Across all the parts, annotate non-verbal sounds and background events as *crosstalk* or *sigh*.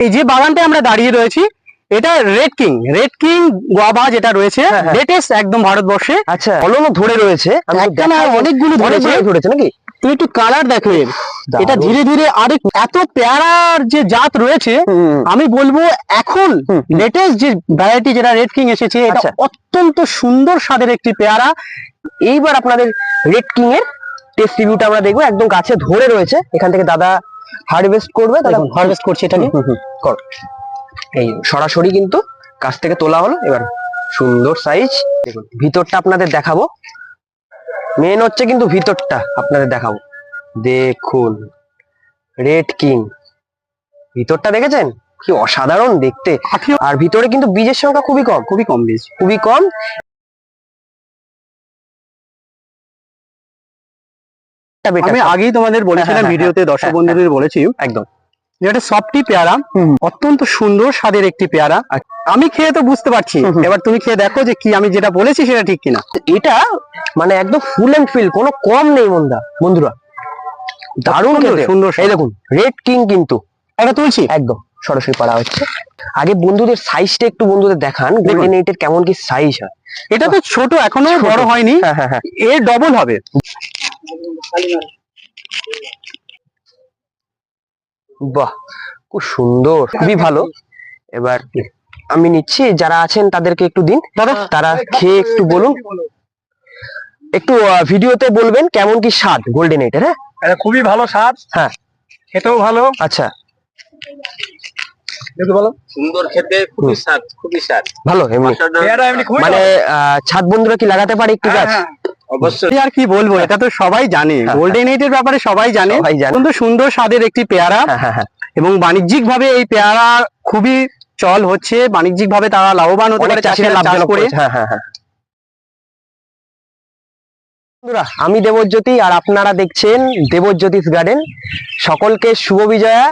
এই যে বাগানটা আমরা দাঁড়িয়ে রয়েছি এটা red king red king guava যেটা রয়েছে হ্যাঁ, হ্যাঁ। লেটেস্ট একদম ভারতবর্ষে। আচ্ছা। ফলনও ধরে রয়েছে। অনেকগুলো ধরেছে। ধরেছে নাকি? তুমি একটু কালার দেখো। এটা ধীরে ধীরে আরেক এত পেয়ারার যে জাত রয়েছে আমি বলব এখন। লেটেস্ট যে ভ্যারাইটি যেটা রেড কিং এসেছে এটা আচ্ছা। অত্যন্ত সুন্দর স্বাদের একটি পেয়ারা। এইবার আপনাদের রেড কিং এর টেস্ট রিভিউটা আমরা দেখব। একদম গাছে ধরে রয়েছে। এখান থেকে দাদা হারভেস্ট করবে দাদা হারভেস্ট করছে এটাকে। হুম, এই সরাসরি কিন্তু গাছ থেকে তোলা হলো। এবার সুন্দর সাইজ দেখুন। ভিতরটা আপনাদের দেখাবো। মেন হচ্ছে কিন্তু ভিতরটা আপনাদের দেখাবো। দেখুন। রেড কিং ভিতরটা দেখেছেন? কি অসাধারণ দেখতে। আর ভিতরে কিন্তু বীজের সংখ্যা খুবই কম। খুবই কম বীজ। খুবই কম। এটা better। আমি আগেই তোমাদের বলেছিলাম হ্যাঁ, হ্যাঁ, ভিডিওতে দর্শক হ্যাঁ, বন্ধুদের বলেছি একদম যেটা সফটি পেয়ারা অত্যন্ত সুন্দর স্বাদের একটি পেয়ারা। আমি খেয়ে তো বুঝতে পারছি। এবার তুমি খেয়ে দেখো যে কি আমি যেটা বলেছি সেটা ঠিক কিনা। এটা মানে একদম ফুল এন্ড ফিল কোনো কম নেই বন্ধুরা বন্ধুরা দারুণ সুন্দর, খেতে। সুন্দর এই দেখুন রেড কিং কিন্তু। এটা তুলছি? একদম সরাসরি পাড়া হচ্ছে। আগে বন্ধুদের সাইজটা একটু বন্ধুদের দেখান গোল্ডেন এইটের কেমন কি সাইজ হয়। এটা তো ছোট এখনও। বড় হয়নি। হ্যাঁ হ্যাঁ হ্যাঁ। এর ডবল হবে। বাহ খুব সুন্দর খুবই ভালো। এবার আমি নিচ্ছি যারা আছেন তাদেরকে একটু দিন। দাদা তারা খেয়ে একটু বলুন। একটু ভিডিওতে বলবেন কেমন কি স্বাদ গোল্ডেন এইটের হ্যাঁ? খুবই ভালো স্বাদ। হ্যাঁ। খেতেও ভালো। আচ্ছা। সুন্দর খেতে খুবই স্বাদ খুবই স্বাদ। ভালো এমনি। মানে আহ, ছাদ বন্ধুরা কি লাগাতে পারে একটু গাছ? অবশ্যই। আর কি বলব এটা তো সবাই জানে। হ্যাঁ, গোল্ডেন এইট এর ব্যাপারে সবাই জানে। অত্যন্ত সুন্দর স্বাদের একটি পেয়ারা। হ্যাঁ হ্যাঁ হ্যাঁ। এবং বাণিজ্যিক ভাবে এই পেয়ারা খুবই চল হচ্ছে। বাণিজ্যিক ভাবে তারা লাভবান হতে পারে চাষিরা চাষিরা চাষ লাভজনক করে। হ্যাঁ হ্যাঁ হ্যাঁ। বন্ধুরা আমি দেবজ্যোতি আর আপনারা দেখছেন দেবজ্যোতিষ গার্ডেন। সকলকে শুভ বিজয়া।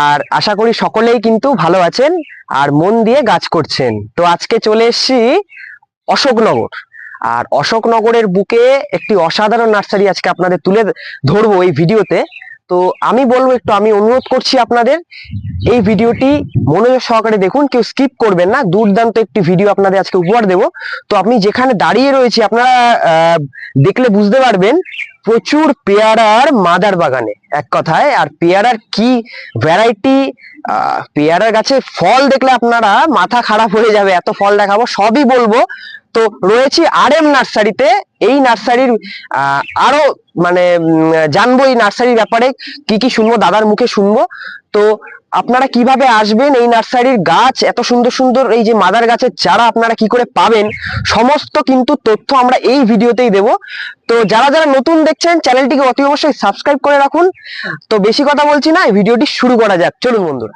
আর আশা করি সকলেই কিন্তু ভালো আছেন আর মন দিয়ে গাছ করছেন। তো আজকে চলে এসেছি অশোকনগর। আর অশোকনগরের বুকে একটি অসাধারণ নার্সারি আজকে আপনাদের তুলে ধরবো এই ভিডিওতে। তো আমি বলব একটু, আমি অনুরোধ করছি আপনাদের, এই ভিডিওটি মনোযোগ সহকারে দেখুন, কেউ স্কিপ করবেন না, দুর্দান্ত একটি ভিডিও আপনাদের আজকে উপহার দেব। তো আমি যেখানে দাঁড়িয়ে রয়েছি, আপনারা দেখলে বুঝতে পারবেন, প্রচুর পেয়ারার মাদার বাগানে, এক কথায়। আর পেয়ারার কি ভ্যারাইটি পেয়ারার গাছে ফল দেখলে আপনারা মাথা খারাপ হয়ে যাবে, এত ফল দেখাবো, সবই বলব। তো রয়েছি আর এম নার্সারিতে। এই নার্সারির আহ, আরও মানে জানব এই নার্সারির ব্যাপারে কি কি শুনব দাদার মুখে শুনব। তো আপনারা কীভাবে আসবেন? এই নার্সারির গাছ এত সুন্দর সুন্দর এই যে মাদার গাছের চারা আপনারা কি করে পাবেন? সমস্ত কিন্তু তথ্য আমরা এই ভিডিওতেই দেব। তো যারা যারা নতুন দেখছেন চ্যানেলটিকে অতি অবশ্যই সাবস্ক্রাইব করে রাখুন। তো বেশি কথা বলছি না ভিডিওটি শুরু করা যাক। চলুন বন্ধুরা।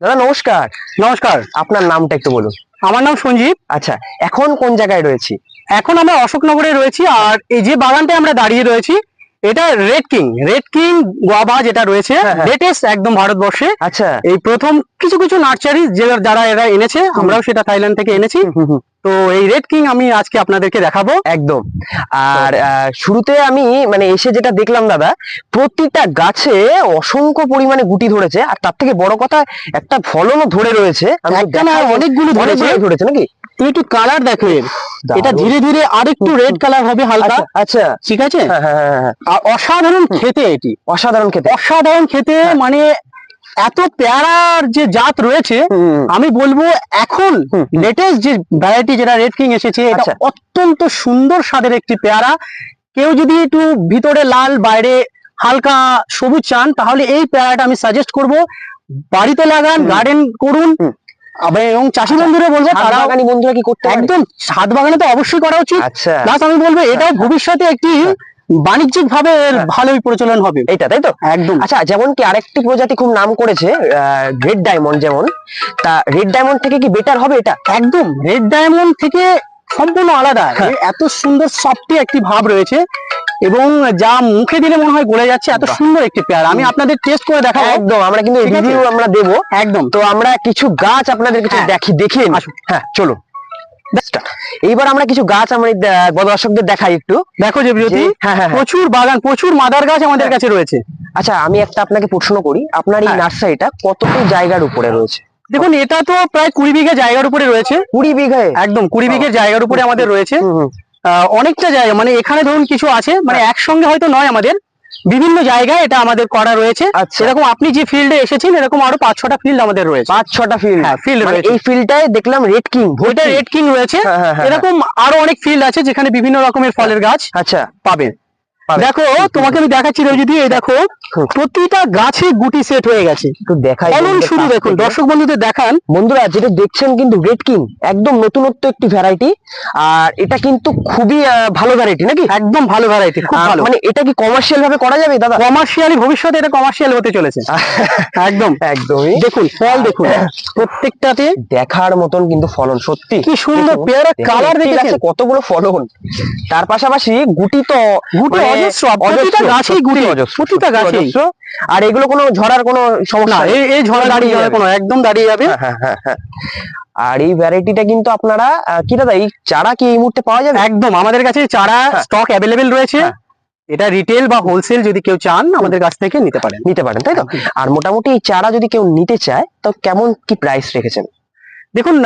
দাদা নমস্কার। নমস্কার। আপনার নামটা একটু বলুন। আমার নাম সঞ্জীব। আচ্ছা এখন কোন জায়গায় রয়েছি? এখন আমরা অশোকনগরে রয়েছি আর এই যে বাগানটা আমরা দাঁড়িয়ে রয়েছি এটা red king red king guava যেটা রয়েছে হ্যাঁ, হ্যাঁ। লেটেস্ট একদম ভারতবর্ষে। আচ্ছা। এই প্রথম কিছু কিছু নার্সারি যারা এরা এনেছে আমরাও সেটা থাইল্যান্ড থেকে এনেছি। তো এই রেড কিং আমি আজকে আপনাদেরকে দেখাবো। একদম। আর শুরুতে আমি মানে এসে যেটা দেখলাম দাদা প্রতিটা গাছে অসংখ্য পরিমাণে গুটি ধরেছে আর তার থেকে বড় কথা একটা ফলনও ধরে রয়েছে। অনেকগুলো ধরেছে। নাকি? তুমি একটু কালার দেখো এটা ধীরে ধীরে আরেকটু রেড কালার হবে হালকা। আচ্ছা আচ্ছা। ঠিক আছে? হ্যাঁ হ্যাঁ হ্যাঁ, আর অসাধারণ খেতে এটি। অসাধারণ খেতে। অসাধারণ খেতে। মানে এত পেয়ারার যে জাত রয়েছে আমি বলব এখন। লেটেস্ট যে ভ্যারাইটি যেটা রেড কিং এসেছে এটা আচ্ছা। অত্যন্ত সুন্দর স্বাদের একটি পেয়ারা। কেউ যদি একটু ভিতরে লাল বাইরে হালকা সবুজ চান তাহলে এই পেয়ারাটা আমি সাজেস্ট করব। বাড়িতে লাগান গার্ডেন করুন। এবং চাষি বন্ধুরা বলব তারা বন্ধুরা কি করতে একদম ছাদ বাগানে তো অবশ্যই করা উচিত। আচ্ছা। প্লাস আমি বলব এটাও ভবিষ্যতে একটি বাণিজ্যিক ভাবে এর হ্যাঁ। ভালোই প্রচলন হবে এইটা তাই তো একদম আচ্ছা যেমন কি আরেকটি প্রজাতি খুব নাম করেছে রেড ডায়মন্ড যেমন তা রেড ডায়মন্ড থেকে কি বেটার হবে এটা একদম রেড ডায়মন্ড থেকে সম্পূর্ণ আলাদা হ্যাঁ। এত সুন্দর সফটি একটি ভাব রয়েছে এবং যা মুখে দিলে মনে হয় গলে যাচ্ছে এত সুন্দর একটি পেয়ার আমি আপনাদের টেস্ট করে দেখাবো একদম আমরা কিন্তু? রিভিউ আমরা দেবো একদম তো আমরা কিছু গাছ আপনাদের কিছু হ্যাঁ। দেখি দেখিয়ে। আসুন। হ্যাঁ চলুন এইবার আমরা কিছু গাছ আমরা দর্শকদের দেখাই একটু। দেখো যে হ্যাঁ হ্যাঁ হ্যাঁ। প্রচুর বাগান প্রচুর মাদার গাছ আমাদের কাছে রয়েছে। আচ্ছা আমি একটা আপনাকে প্রশ্ন করি। আপনার এই। নার্সারিটা কতটুকু জায়গার উপরে রয়েছে? দেখুন এটা তো প্রায় কুড়ি বিঘা জায়গার উপরে রয়েছে। কুড়ি বিঘায় একদম কুড়ি বিঘের জায়গার উপরে আমাদের রয়েছে। অনেকটা জায়গা মানে এখানে ধরুন কিছু আছে মানে। একসঙ্গে হয়তো নয় আমাদের। বিভিন্ন জায়গায় এটা আমাদের করা রয়েছে। সেরকম এরকম আপনি যে ফিল্ডে এসেছেন এরকম আরও পাঁচ ছটা ফিল্ড আমাদের রয়েছে। পাঁচ ছটা ফিল্ড হ্যাঁ ফিল্ড রয়েছে। এই ফিল্ডটায় দেখলাম রেড কিং ওইটা রেড কিং রয়েছে। হ্যাঁ, হ্যাঁ, এরকম আরও অনেক ফিল্ড আছে যেখানে বিভিন্ন রকমের ফলের গাছ আচ্ছা। পাবে পাবে। দেখো তোমাকে আমি দেখাচ্ছি যদি এই দেখো প্রতিটা গাছে গুটি সেট হয়ে গেছে। দেখাই ফলন শুরু দেখুন দর্শক বন্ধুদের দেখান। বন্ধুরা যেটা দেখছেন কিন্তু রেড কিং একদম নতুনত্ব একটি ভ্যারাইটি আর এটা কিন্তু খুবই ভালো ভ্যারাইটি নাকি? একদম ভালো ভ্যারাইটি খুব ভালো। মানে এটা কি কমার্শিয়াল ভাবে করা যাবে দাদা? কমার্শিয়ালি ভবিষ্যতে এটা কমার্শিয়াল হতে চলেছে। *laughs* একদম। একদমই। দেখুন ফল দেখুন। প্রত্যেকটাতে দেখার মতন কিন্তু ফলন সত্যি। কি সুন্দর পেয়ারা কালার দেখেছেন? কতগুলো ফলন। তার পাশাপাশি গুটি তো গুটি মানে অজস্র প্রতিটা গাছেই গুটি অজস্র, প্রতিটা গাছেই। আর এগুলো কোনো ঝরার কোনো সমস্যা এই এই ঝড়ে দাঁড়িয়ে যাবে। কোনো একদম দাঁড়িয়ে যাবে। হ্যাঁ, হ্যাঁ, হ্যাঁ। আর এই ভ্যারাইটিটা কিন্তু আপনারা কি দাদা এই চারা কি এই মুহূর্তে পাওয়া যাবে? একদম আমাদের কাছে চারা। স্টক অ্যাভেলেবেল রয়েছে। এটা রিটেল বা হোলসেল যদি কেউ চান আমাদের কাছ থেকে নিতে পারেন। নিতে পারেন তাই তো? আর মোটামুটি এই চারা যদি কেউ নিতে চায় তো কেমন কি প্রাইস রেখেছেন? দেখুন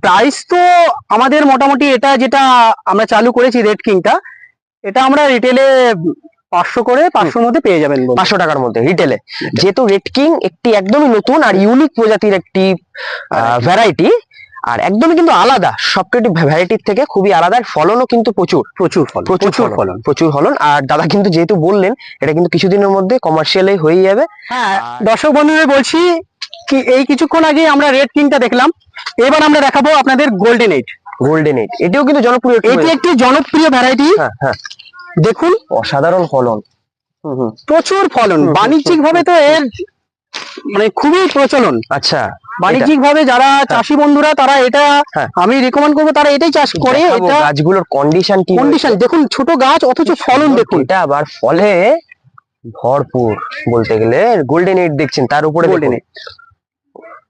প্রাইস তো আমাদের মোটামুটি এটা যেটা আমরা চালু করেছি রেড কিংটা এটা আমরা রিটেলে পাঁচশো করে পাঁচশোর মধ্যে পেয়ে যাবেন পাঁচশো টাকার মধ্যে রিটেলে যেহেতু রেড কিং একটি একদমই নতুন আর ইউনিক প্রজাতির একটি ভ্যারাইটি আর একদমই কিন্তু আলাদা। সবকটি ভ্যারাইটির থেকে খুবই আলাদা ফলনও কিন্তু প্রচুর। প্রচুর ফল প্রচুর ফলন। প্রচুর ফলন। আর দাদা কিন্তু যেহেতু বললেন এটা কিন্তু কিছুদিনের মধ্যে কমার্শিয়ালে হয়ে যাবে। হ্যাঁ দর্শক বন্ধুদের বলছি কি এই কিছুক্ষণ আগে আমরা রেড কিংটা দেখলাম। এবার আমরা দেখাবো আপনাদের গোল্ডেন এইট গোল্ডেন এইট এটিও কিন্তু জনপ্রিয় এটি একটি জনপ্রিয় ভ্যারাইটি দেখুন। অসাধারণ ফলন। হুম হুম। প্রচুর ফলন। বাণিজ্যিক ভাবে তো এর মানে খুবই প্রচলন। আচ্ছা বাণিজ্যিক ভাবে যারা চাষি বন্ধুরা তারা এটা হ্যাঁ। আমি রেকমেন্ড করব তারা এটাই চাষ করে এটা গাছগুলোর কন্ডিশন কি কন্ডিশন দেখুন ছোট গাছ অথচ ফলন দেখুন। এটা আবার ফলে ভরপুর বলতে গেলে গোল্ডেন এইট দেখছেন তার উপরে গোল্ডেন এইট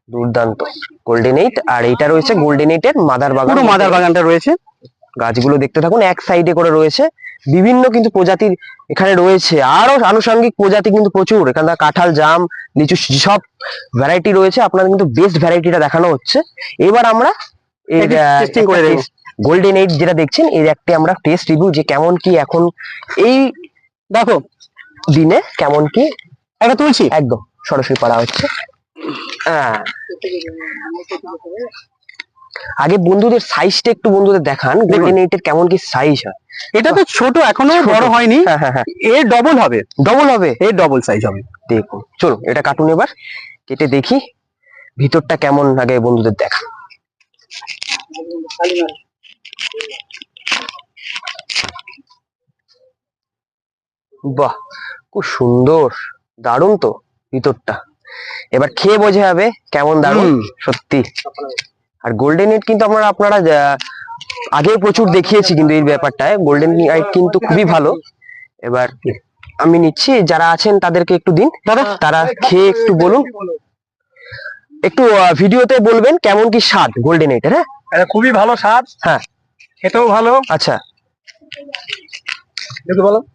দুর্দান্ত। গোল্ডেন এইট আর এইটা রয়েছে গোল্ডেন এইট এর মাদার বাগান। মাদার বাগানটা রয়েছে। গাছগুলো দেখতে থাকুন এক সাইডে করে রয়েছে। বিভিন্ন কিন্তু প্রজাতির এখানে রয়েছে। আরও আনুষঙ্গিক প্রজাতি কিন্তু প্রচুর। এখানে কাঁঠাল জাম লিচু সব ভ্যারাইটি রয়েছে। আপনাদের কিন্তু বেস্ট ভ্যারাইটিটা দেখানো হচ্ছে। এবার আমরা। গোল্ডেন এইট যেটা দেখছেন এর একটি আমরা টেস্ট রিভিউ যে কেমন কি এখন এই দেখো। দিনে কেমন কি একটা তুলছি। একদম সরাসরি পাড়া হচ্ছে। হ্যাঁ। আগে বন্ধুদের সাইজটা একটু বন্ধুদের দেখান গোল্ডেন এইট এর কেমন কি সাইজ হয়। এটা তো ছোট এখনও। বড় হয়নি। হ্যাঁ হ্যাঁ হ্যাঁ। এর ডবল হবে। ডবল হবে? এর ডবল সাইজ হবে। দেখুন চলো এটা কাটুন এবার। কেটে দেখি ভিতরটা কেমন আগে বন্ধুদের দেখা বাহ খুব সুন্দর দারুণ তো ভিতরটা। এবার খেয়ে বোঝা যাবে কেমন দারুণ সত্যি। আর গোল্ডেন এইট কিন্তু আমরা আপনারা আগেও প্রচুর দেখিয়েছি কিন্তু এই ব্যাপারটায়। গোল্ডেন এইট কিন্তু খুবই ভালো। এবার আমি নিচ্ছি যারা আছেন তাদেরকে একটু দিন। দাদা তারা খেয়ে একটু বলুন। একটু ভিডিওতে বলবেন কেমন কি স্বাদ গোল্ডেন এইটের হ্যাঁ? এটা খুবই ভালো স্বাদ। হ্যাঁ। খেতেও ভালো। আচ্ছা।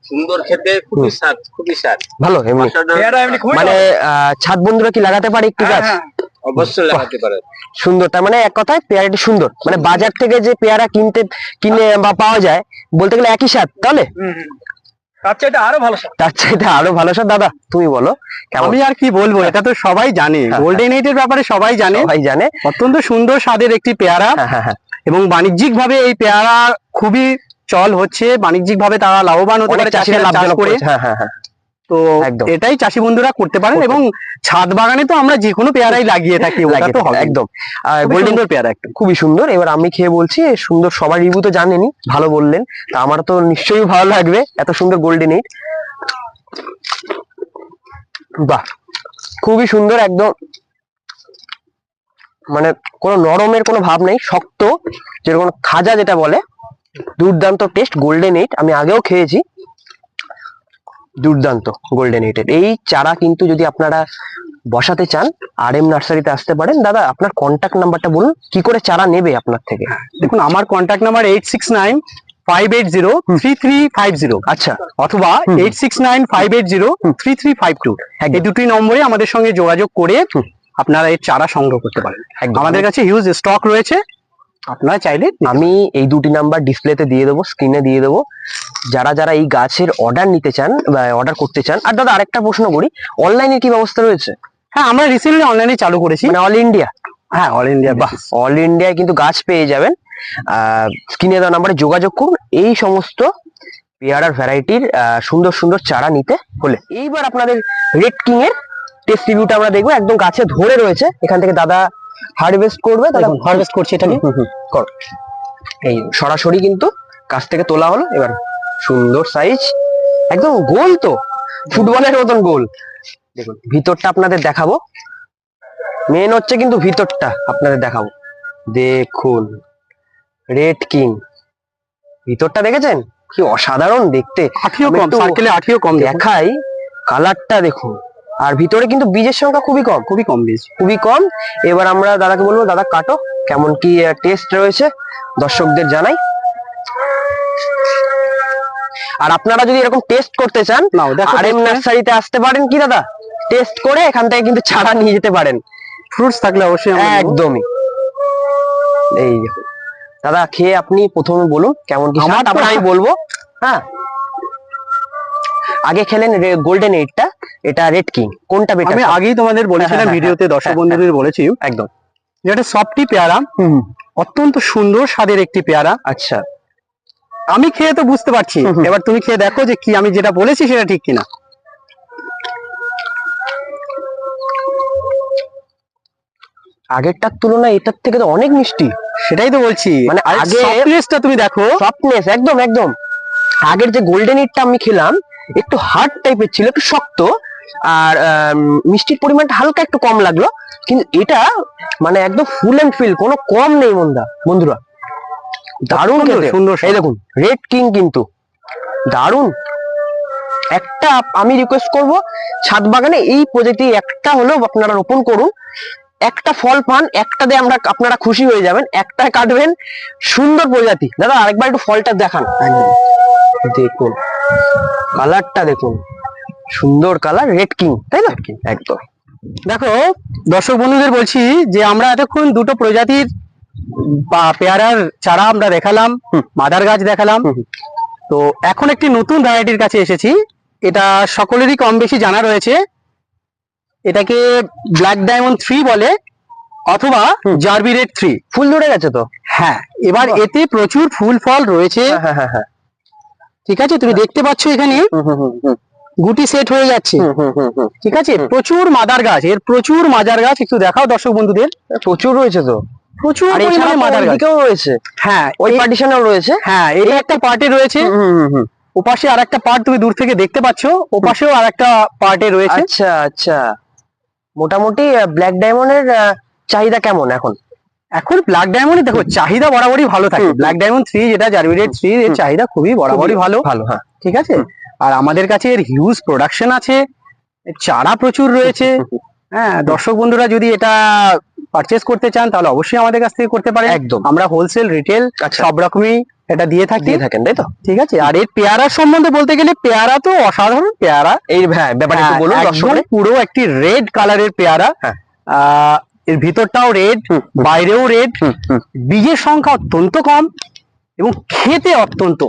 সুন্দর খেতে খুবই স্বাদ খুবই স্বাদ। ভালো এমনি। মানে ছাদ বন্ধুরা কি লাগাতে পারে একটু গাছ? অবশ্যই লাগাতে পারে সুন্দর তার মানে এক কথায় পেয়ারাটি সুন্দর। মানে বাজার থেকে যে পেয়ারা কিনতে কিনে বা পাওয়া যায় বলতে গেলে একই স্বাদ তাহলে? তার চাইতে আরও ভালো স্বাদ। তার চাইতে আরও ভালো স্বাদ। দাদা তুমি বলো আমি আর কি বলব এটা তো সবাই জানে। হ্যাঁ, গোল্ডেন এইট এর ব্যাপারে সবাই জানে। সবাই জানে। অত্যন্ত সুন্দর স্বাদের একটি পেয়ারা। হ্যাঁ হ্যাঁ হ্যাঁ। এবং বাণিজ্যিক ভাবে এই পেয়ারা খুবই চল হচ্ছে। বাণিজ্যিক ভাবে তারা লাভবান হতে পারে চাষিরা চাষিরা চাষ লাভজনক করে। তো এটাই চাষি বন্ধুরা করতে পারেন এবং ছাদ বাগানে তো আমরা যে কোনো পেয়ারাই লাগিয়ে থাকি একদম। গোল্ডেন গোল্ডেন পেয়ারা একটা। খুবই সুন্দর। এবার আমি খেয়ে বলছি সুন্দর সবার রিভিউ তো জানেনি ভালো বললেন। তা আমার তো নিশ্চয়ই ভালো লাগবে এত সুন্দর গোল্ডেন এইট বাহ খুবই সুন্দর একদম। মানে কোনো নরমের কোনো ভাব নেই শক্ত যেরকম খাজা যেটা বলে দুর্দান্ত টেস্ট গোল্ডেন এইট আমি আগেও খেয়েছি। দুর্দান্ত গোল্ডেন এইটের এই চারা কিন্তু যদি আপনারা বসাতে চান আর এম নার্সারিতে আসতে পারেন। দাদা আপনার কন্ট্যাক্ট নাম্বারটা বলুন কি করে চারা নেবে আপনার থেকে? দেখুন আমার contact number eight six nine five eight zero three three five zero আচ্ছা। অথবা eight six nine five eight zero three three five two. এই দুটি নম্বরে আমাদের সঙ্গে যোগাযোগ করে। আপনারা এই চারা সংগ্রহ করতে পারেন। আমাদের কাছে হিউজ স্টক রয়েছে। আপনারা চাইলে আমি এই দুটি নাম্বার ডিসপ্লেতে দিয়ে দেবো স্ক্রিনে দিয়ে দেবো। যারা যারা এই গাছের অর্ডার নিতে চান বা অর্ডার করতে চান আর দাদা আরেকটা প্রশ্ন করি অনলাইনে কি ব্যবস্থা রয়েছে? হ্যাঁ আমরা রিসেন্টলি অনলাইনে চালু করেছি। মানে অল ইন্ডিয়া হ্যাঁ অল ইন্ডিয়া বাহ অল ইন্ডিয়ায় কিন্তু গাছ পেয়ে যাবেন। স্ক্রিনে দেওয়া নাম্বারে যোগাযোগ করুন। এই সমস্ত পেয়ারার ভ্যারাইটির সুন্দর সুন্দর চারা নিতে হলে। এইবার আপনাদের রেড কিং এর টেস্ট রিভিউটা আমরা দেখব। একদম গাছে ধরে রয়েছে। এখান থেকে দাদা হারভেস্ট করবে দাদা হারভেস্ট করছি হুম, করো। এই সরাসরি কিন্তু কাছ থেকে তোলা হলো এবার সুন্দর সাইজ একদম গোল তো ফুটবলের মতন গোল। দেখুন ভিতরটা আপনাদের দেখাবো। মেন হচ্ছে কিন্তু ভিতরটা আপনাদের দেখাবো। দেখুন রেড কিং ভিতরটা দেখেছেন? কি অসাধারণ দেখতে। আঠিও কম সার্কেলে আঠিও কম দেখাই কালারটা দেখুন। আর ভিতরে কিন্তু বীজের সংখ্যা খুবই কম খুবই কম বীজ খুবই কম। এবার আমরা দাদাকে বলব দাদা কাটো কেমন কি টেস্ট রয়েছে? দর্শকদের জানাই। আর আপনারা যদি এরকম টেস্ট করতে চান আর এম নার্সারিতে আসতে পারেন কি দাদা? টেস্ট করে এখান থেকে কিন্তু ছাড়া নিয়ে যেতে পারেন। ফ্রুটস থাকলে অবশ্যই একদমই। এই দাদা খেয়ে আপনি প্রথমে বলুন কেমন কি স্বাদ, আমি বলব হ্যাঁ? আগে খেলেন গোল্ডেন এইটটা এটা রেড কিং কোনটা বেটার আমি আগেই তোমাদের বলেছিলাম হ্যাঁ, ভিডিওতে দর্শক হ্যাঁ, বন্ধুদের বলেছি। একদম। যেটা সফটি পেয়ারা অত্যন্ত সুন্দর স্বাদের একটি পেয়ারা। আচ্ছা। আমি খেয়ে তো বুঝতে পারছি। এবার তুমি খেয়ে দেখো যে কি আমি যেটা বলেছি সেটা ঠিক কিনা। আগেরটার তুলনায় এটার থেকে তো অনেক মিষ্টি। সেটাই তো বলছি। মানে আগে- টেস্টটা তুমি দেখো। সফটনেস একদম একদম। আগের যে গোল্ডেন ইটটা আমি খেলাম একটু হার্ড টাইপের ছিল একটু শক্ত। আর মিষ্টির পরিমাণটা হালকা একটু কম লাগল কিন্তু এটা মানে একদম ফুল এন্ড ফিল কোনো কম নেই মন্দা বন্ধুরা। দারুণ সুন্দর, খেতে। সুন্দর এই দেখুন রেড কিং কিন্তু। দারুণ। একটা আমি রিকোয়েস্ট করব ছাদ বাগানে এই প্রজাতি একটা হলেও আপনারা রোপণ করুন। একটা ফল পান একটা দিয়ে আমরা আপনারা খুশি হয়ে যাবেন একটা কাটবেন। সুন্দর প্রজাতি। দাদা আরেকবার একটু ফলটা দেখান। দেখুন কালারটা দেখুন। সুন্দর কালার রেড কিং তাই না? একদম। দেখো দর্শক বন্ধুদের বলছি যে আমরা এতক্ষণ দুটো প্রজাতির পেয়ারার চারা আমরা দেখালাম। মাদার গাছ দেখালাম। তো এখন একটি নতুন ভ্যারাইটির কাছে এসেছি। এটা সকলেরই কম বেশি জানা রয়েছে। এটাকে ব্ল্যাক ডায়মন্ড থ্রি বলে অথবা। জার্বি রেড থ্রি ফুল ধরে গেছে তো? হ্যাঁ এবার এতে প্রচুর ফুল ফল রয়েছে। হ্যাঁ হ্যাঁ হ্যাঁ ঠিক আছে? তুমি দেখতে পাচ্ছ এখানে। গুটি সেট হয়ে যাচ্ছে। ঠিক আছে? প্রচুর মাদার গাছ। এর প্রচুর মাদার গাছ একটু দেখাও দর্শক বন্ধুদের। প্রচুর রয়েছে তো। প্রচুর পরিমাণে মাদার গাছ। রয়েছে। হ্যাঁ ওই পার্টিশনেও রয়েছে। হ্যাঁ এটা একটা পার্টে রয়েছে। ওপাশে আর একটা পার্ট তুমি দূর থেকে দেখতে পাচ্ছ। ওপাশেও আর একটা পার্টে রয়েছে। আচ্ছা আচ্ছা। মোটামুটি ব্ল্যাক ডায়মন্ডের চাহিদা কেমন এখন? এখন ব্ল্যাক ডায়মন্ড দেখো চাহিদা বরাবরই ভালো থাকে। ব্ল্যাক ডায়মন্ড থ্রি যেটা থ্রি এর চাহিদা খুবই বরাবরই ভালো। ভালো হ্যাঁ। ঠিক আছে? আর আমাদের কাছে এর হিউজ প্রোডাকশন আছে। চারা প্রচুর রয়েছে। হ্যাঁ দর্শক বন্ধুরা যদি এটা পারচেস করতে চান তাহলে অবশ্যই আমাদের কাছ থেকে করতে পারেন। একদম। আমরা হোলসেল রিটেল আচ্ছা। সব রকমই এটা দিয়ে থাকি। দিয়ে থাকেন তাই তো? ঠিক আছে। আর এর পেয়ারার সম্বন্ধে বলতে গেলে পেয়ারা তো অসাধারণ পেয়ারা। এই হ্যাঁ ব্যাপারে একটু হ্যাঁ, বলুন দর্শকদের। পুরো একটি রেড কালারের পেয়ারা। হ্যাঁ। আহ, এর ভিতরটাও রেড বাইরেও রেড। বীজের সংখ্যা অত্যন্ত কম এবং খেতে অত্যন্ত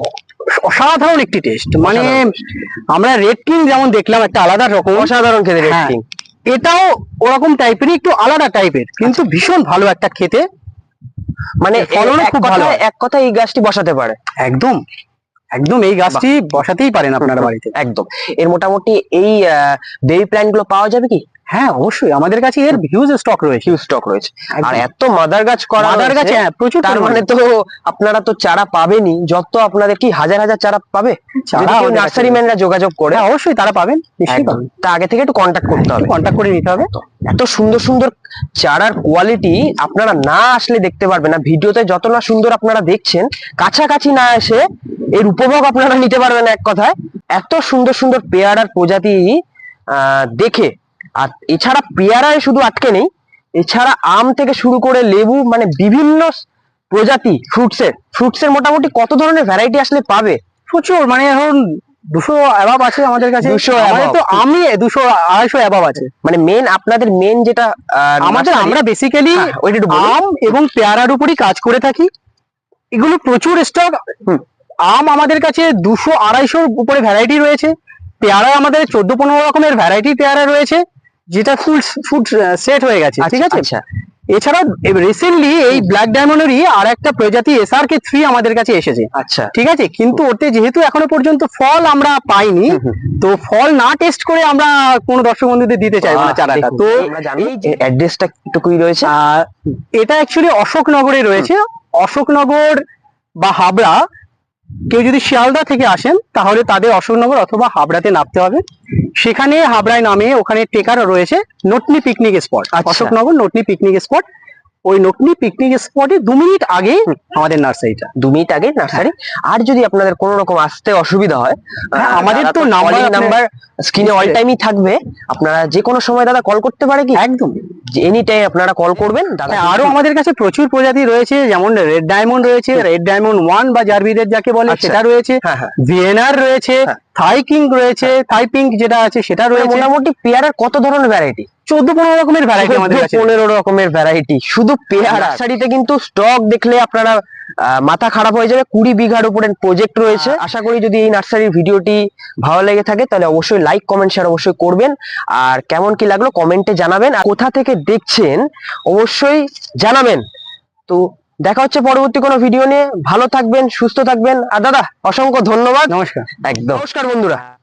অসাধারণ একটি টেস্ট মানে আমরা রেড কিং যেমন দেখলাম একটা আলাদা রকম। অসাধারণ খেতে রেড হ্যাঁ। কিং এটাও ওরকম টাইপেরই একটু আলাদা টাইপের কিন্তু ভীষণ ভালো একটা খেতে। মানে ফলনও খুব ভালো। এক কথা এই গাছটি বসাতে পারে। একদম। একদম এই গাছটি বসাতেই পারেন আপনার বাড়িতে। একদম। এর মোটামুটি এই বেবি প্ল্যান্টগুলো পাওয়া যাবে কি? হ্যাঁ অবশ্যই। আমাদের কাছে এর হিউজ স্টক রয়েছে। হিউজ স্টক রয়েছে। আর এত মাদার গাছ করা মাদার গাছে হ্যাঁ প্রচুর তার মানে তো আপনারা তো চারা পাবেনই। যত আপনাদের কি হাজার হাজার চারা পাবে? নার্সারি ম্যানরা যোগাযোগ করে হ্যাঁ অবশ্যই তারা পাবেন নিশ্চয়ই। পাবেন। তা আগে থেকে একটু কন্ট্যাক্ট করতে হবে। কন্ট্যাক্ট করে নিতে হবে। এত সুন্দর সুন্দর চারার কোয়ালিটি আপনারা না আসলে দেখতে পারবেন না। ভিডিওতে যত না সুন্দর আপনারা দেখছেন কাছাকাছি না এসে এর উপভোগ আপনারা নিতে পারবেন এক কথায়। এত সুন্দর সুন্দর পেয়ারার প্রজাতি আহ, দেখে আর এছাড়া পেয়ারায় শুধু আটকে নেই এছাড়া আম থেকে শুরু করে লেবু মানে বিভিন্ন প্রজাতি ফ্রুটসের ফ্রুটসের মোটামুটি কত ধরনের ভ্যারাইটি আসলে পাবে? প্রচুর মানে এখন দুশো অ্যাবাব আছে আমাদের কাছে। 200 আমাদের above। তো আমি দুশো আড়াইশো অ্যাবাব আছে। মানে মেন আপনাদের মেন যেটা আমাদের আমরা বেসিক্যালি আম এবং পেয়ারার উপরই কাজ করে থাকি। এগুলো প্রচুর স্টক আম আমাদের কাছে দুশো আড়াইশোর উপরে ভ্যারাইটি রয়েছে। পেয়ারা আমাদের চোদ্দ পনেরো রকমের ভ্যারাইটি পেয়ারা রয়েছে। যেটা ফুল ফুড সেট হয়ে গেছে ঠিক আছে? আচ্ছা। এছাড়া রিসেন্টলি এই ব্ল্যাক ডায়মন্ডেরই আর একটা প্রজাতি এসআর কে থ্রি আমাদের কাছে এসেছে। আচ্ছা। ঠিক আছে? কিন্তু ওতে যেহেতু এখনও পর্যন্ত ফল আমরা পাইনি। তো ফল না টেস্ট করে আমরা কোনো দর্শক বন্ধুদের দিতে চাইব না চারাটা। তো অ্যাড্রেসটা একটুকুই রয়েছে। এটা অ্যাকচুয়ালি অশোকনগরে রয়েছে। অশোকনগর বা হাবড়া কেউ যদি শিয়ালদা থেকে আসেন তাহলে তাদের অশোকনগর অথবা হাবড়াতে নামতে হবে সেখানে হাবড়ায় নামে ওখানে টেকার রয়েছে নটনি পিকনিক স্পট আচ্ছা। অশোকনগর নটনি পিকনিক স্পট ওই নটনি পিকনিক স্পটে দু মিনিট আগে আমাদের নার্সারিটা দু মিনিট আগে নার্সারি আর যদি আপনাদের কোনো রকম আসতে অসুবিধা হয় হ্যাঁ, আমাদের তো নাম্বার নাম্বার স্ক্রিনে অল টাইমই থাকবে। আপনারা যে কোনো সময় দাদা কল করতে পারে কি? একদম। এনি টাইম আপনারা কল করবেন দাদা হ্যাঁ, আরও আমাদের কাছে প্রচুর প্রজাতি রয়েছে যেমন রেড ডায়মন্ড রয়েছে রেড ডায়মন্ড ওয়ান বা জার্ভিদের যাকে বলে আচ্ছা। সেটা রয়েছে। হ্যাঁ হ্যাঁ। ভিয়েনার রয়েছে হ্যাঁ। থাই কিং রয়েছে থাই পিঙ্ক যেটা আছে সেটা মানে রয়েছে। মোটামুটি পেয়ারার কত ধরনের ভ্যারাইটি চোদ্দ পনেরো রকমের ভ্যারাইটি আমাদের কাছে পনেরো রকমের ভ্যারাইটি শুধু পেয়ারা। নার্সারিতে কিন্তু স্টক দেখলে আপনারা মাথা খারাপ হয়ে যাবে। কুড়ি বিঘার উপরে প্রজেক্ট রয়েছে। আশা করি যদি এই নার্সারির ভিডিওটি ভালো লেগে থাকে তাহলে অবশ্যই লাইক কমেন্ট শেয়ার অবশ্যই করবেন। আর কেমন কি লাগল কমেন্টে জানাবেন। আর কোথা থেকে দেখছেন অবশ্যই জানাবেন। তো দেখা হচ্ছে পরবর্তী কোনো ভিডিও নিয়ে। ভালো থাকবেন সুস্থ থাকবেন। আর দাদা অসংখ্য ধন্যবাদ। নমস্কার। একদম। নমস্কার বন্ধুরা।